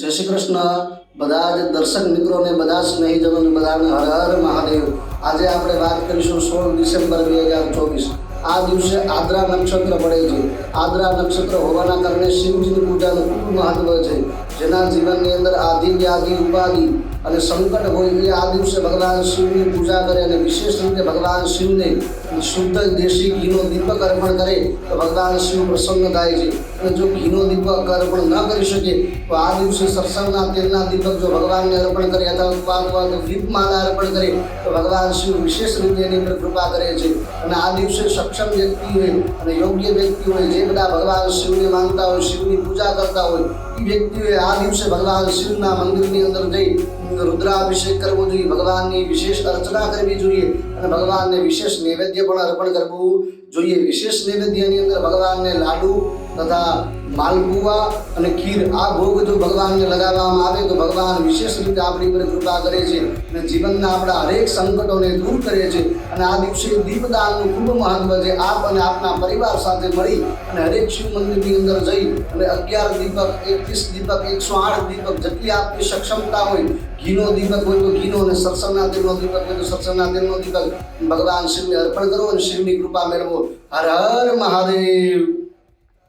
જય શ્રી કૃષ્ણ. બધા જ દર્શક મિત્રોને, બધા સ્નેહીજનોને, બધાને હર હર મહાદેવ. આજે આપણે વાત કરીશું સોળ ડિસેમ્બર બે હજાર ચોવીસ. આ દિવસે આદ્રા નક્ષત્ર પડે છે. આદ્રા નક્ષત્ર હોવાના કારણે શિવજીની પૂજાનું ખૂબ મહત્વ છે. જેના જીવનની અંદર આધિ વ્યાધિ, ઉપાધિ અને સંકટ હોય એ આ દિવસે ભગવાન શિવની પૂજા કરે અને વિશેષ રીતે ભગવાન શિવને શુદ્ધ દેશી ઘીનો દીપક અર્પણ કરે, તો ભગવાન શિવ પ્રસન્ન થાય છે. અને જો ઘીનો દીપક અર્પણ ન કરી શકે, તો આ દિવસે સરસવના તેલના દીપક જો ભગવાનને અર્પણ કરે અથવા અથવા તો દીપમાલા અર્પણ કરે, તો ભગવાન શિવ વિશેષ રીતે એની પર કૃપા કરે છે. અને આ દિવસે સક્ષમ વ્યક્તિ હોય અને યોગ્ય વ્યક્તિ હોય જે બધા ભગવાન શિવને માનતા હોય, શિવની પૂજા કરતા હોય, એ વ્યક્તિઓએ આ દિવસે ભગવાન શિવના મંદિરની અંદર જઈ રુદ્રાભિષેક કરવો જોઈએ. ભગવાનની વિશેષ અર્ચના કરવી જોઈએ અને ભગવાનને વિશેષ નૈવેદ્ય પણ અર્પણ કરવું જોઈએ. વિશેષ નૈવેદ્યની અંદર ભગવાનને લાડુ તથા માલપુઆ અને ખીર, આ ભોગ જો ભગવાનને લગાવવામાં આવે તો ભગવાન વિશેષ રીતે આપણી પર કૃપા કરે છે અને જીવનના આપણા હરેક સંકટોને દૂર કરે છે અને આ દિવસે દીપદાનનું ખૂબ મહત્વ છે. આપ અને આપના પરિવાર સાથે મળી અને હરેક શિવ મંદિરની અંદર જઈ અને અગિયાર દીપક, એકવીસ દીપક, એકસો આઠ દીપક જેટલી આપની સક્ષમતા હોય, ઘીનો દીપક હોય તો ઘીનો અને સત્સંગના તેલનો દીપક હોય તો સત્સંગના તેલનો દીપક. ભગવાન શિવને અર્પણ કરો અને શિવની કૃપા મેળવો. હર હર મહાદેવ.